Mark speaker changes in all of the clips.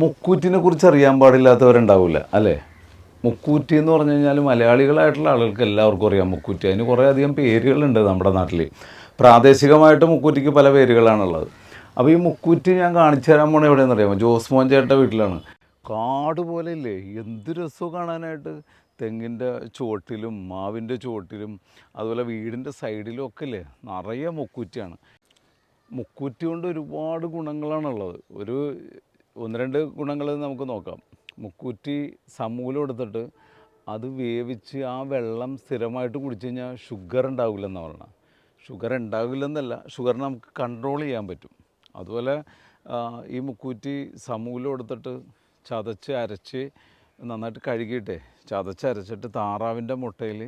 Speaker 1: മുക്കൂറ്റിനെ കുറിച്ച് അറിയാൻ പാടില്ലാത്തവരുണ്ടാവില്ല അല്ലേ? മുക്കൂറ്റി എന്ന് പറഞ്ഞു കഴിഞ്ഞാൽ മലയാളികളായിട്ടുള്ള ആളുകൾക്ക് എല്ലാവർക്കും അറിയാം മുക്കൂറ്റി. അതിന് കുറേ അധികം പേരുകളുണ്ട് നമ്മുടെ നാട്ടിൽ പ്രാദേശികമായിട്ട് മുക്കൂറ്റിക്ക് പല പേരുകളാണുള്ളത്. അപ്പോൾ ഈ മുക്കൂറ്റി ഞാൻ കാണിച്ചു തരാൻ പോണ എവിടെയെന്ന് അറിയാമോ? ജോസ് മോൻ ചേട്ടന്റെ വീട്ടിലാണ്. കാട് പോലെ ഇല്ലേ? എന്ത് രസവും കാണാനായിട്ട്? തെങ്ങിന്റെ ചുവട്ടിലും മാവിന്റെ ചുവട്ടിലും അതുപോലെ വീടിന്റെ സൈഡിലും ഒക്കെ ഇല്ലേ? നിറയെ മുക്കൂറ്റിയാണ്. മുക്കൂറ്റി കൊണ്ട് ഒരുപാട് ഗുണങ്ങളാണുള്ളത്. ഒരു ഒന്ന് രണ്ട് ഗുണങ്ങൾ നമുക്ക് നോക്കാം. മുക്കൂറ്റി സമൂലം എടുത്തിട്ട് അത് വേവിച്ച് ആ വെള്ളം സ്ഥിരമായിട്ട് കുടിച്ചു കഴിഞ്ഞാൽ ഷുഗർ ഉണ്ടാവില്ലെന്നാണ് പറഞ്ഞാൽ ഷുഗർ ഉണ്ടാവില്ലെന്നല്ല ഷുഗർ നമുക്ക് കൺട്രോൾ ചെയ്യാൻ പറ്റും. അതുപോലെ ഈ മുക്കൂറ്റി സമൂലം എടുത്തിട്ട് ചതച്ച് അരച്ച് നന്നായിട്ട് കഴുകിയിട്ടേ ചതച്ച് അരച്ചിട്ട് താറാവിന്റെ മുട്ടയിൽ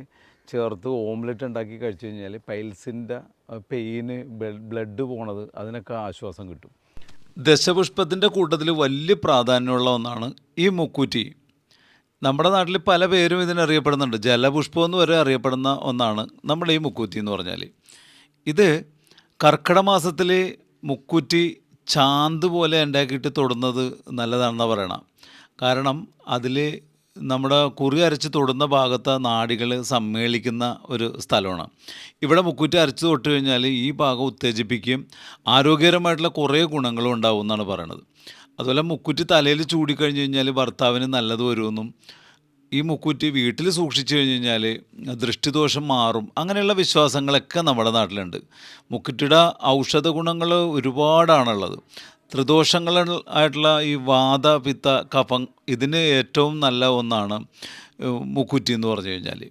Speaker 1: ചേർത്ത് ഓംലെറ്റ് ഉണ്ടാക്കി കഴിച്ചു കഴിഞ്ഞാൽ പൈൽസിന്റെ പെയിന് ബ്ലഡ് പോണത് അതിനൊക്കെ ആശ്വാസം കിട്ടും. ദശപുഷ്പത്തിന്റെ കൂട്ടത്തിൽ വലിയ പ്രാധാന്യമുള്ള ഒന്നാണ് ഈ മുക്കൂറ്റി. നമ്മുടെ നാട്ടിൽ പല പേരും ഇതിനറിയപ്പെടുന്നുണ്ട് ജലപുഷ്പം എന്ന് വരെ അറിയപ്പെടുന്ന ഒന്നാണ് നമ്മുടെ ഈ മുക്കൂറ്റി എന്ന് പറഞ്ഞാൽ. ഇത് കർക്കിടക മാസത്തിൽ മുക്കൂറ്റി ചാന്ത് പോലെ ഉണ്ടാക്കിയിട്ട് തൊടുന്നത് നല്ലതാണെന്നാണ് പറയണം. കാരണം അതിൽ നമ്മുടെ കുറി അരച്ച് തൊടുന്ന ഭാഗത്ത് നാടികൾ സമ്മേളിക്കുന്ന ഒരു സ്ഥലമാണ്. ഇവിടെ മുക്കൂറ്റി അരച്ച് തൊട്ട് കഴിഞ്ഞാൽ ഈ ഭാഗം ഉത്തേജിപ്പിക്കുകയും ആരോഗ്യകരമായിട്ടുള്ള കുറേ ഗുണങ്ങളും ഉണ്ടാവും എന്നാണ് പറയണത്. അതുപോലെ മുക്കുറ്റി തലയിൽ ചൂടിക്കഴിഞ്ഞ് കഴിഞ്ഞാൽ ഭർത്താവിന് നല്ലത് വരുമെന്നും ഈ മുക്കുറ്റി വീട്ടിൽ സൂക്ഷിച്ചു കഴിഞ്ഞ് കഴിഞ്ഞാൽ ദൃഷ്ടിദോഷം മാറും അങ്ങനെയുള്ള വിശ്വാസങ്ങളൊക്കെ നമ്മുടെ നാട്ടിലുണ്ട്. മുക്കുറ്റിയുടെ ഔഷധ ഗുണങ്ങൾ ഒരുപാടാണുള്ളത്. ത്രിദോഷങ്ങൾ ആയിട്ടുള്ള ഈ വാത പിത്ത കഫം ഇതിന് ഏറ്റവും നല്ല ഒന്നാണ് മുക്കുറ്റി എന്ന് പറഞ്ഞു കഴിഞ്ഞാൽ